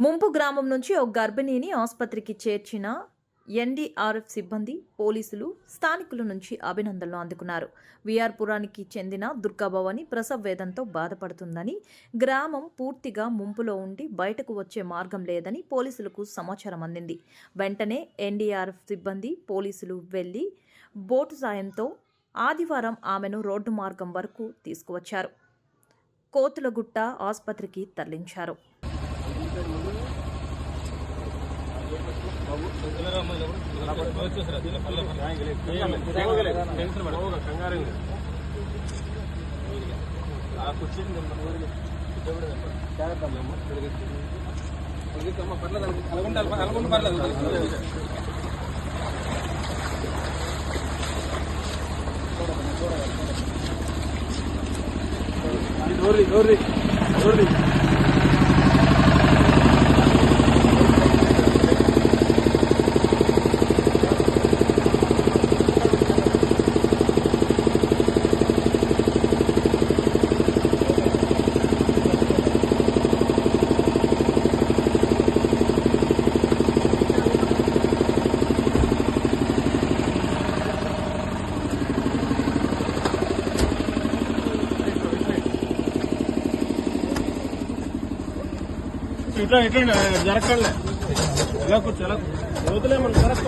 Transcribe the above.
ముంపు గ్రామం నుంచి ఒక గర్భిణిని ఆసుపత్రికి చేర్చిన ఎన్డీఆర్ఎఫ్ సిబ్బంది పోలీసులు స్థానికుల నుంచి అభినందనలు అందుకున్నారు. విఆర్పురానికి చెందిన దుర్గాభవాని ప్రసవ వేదంతో బాధపడుతుందని గ్రామం పూర్తిగా ముంపులో ఉండి బయటకు వచ్చే మార్గం లేదని పోలీసులకు సమాచారం అందింది. వెంటనే ఎన్డీఆర్ఎఫ్ సిబ్బంది పోలీసులు వెళ్ళి బోటు సాయంతో ఆదివారం ఆమెను రోడ్డు మార్గం వరకు తీసుకువచ్చారు. కోతులగుట్ట ఆసుపత్రికి తరలించారు. కంగారు ఆ కుర్చీని జాగ్రత్తమ్మ పర్లేదు అలగుంటే అలగుంటే పర్లేదు చూడండి చూడండి చూడండి కూర్చో ఇట్లా ఇట్లా జరగలే ఇలా కూర్చో ఇలా కూర్చో. వదిలేమని జరగ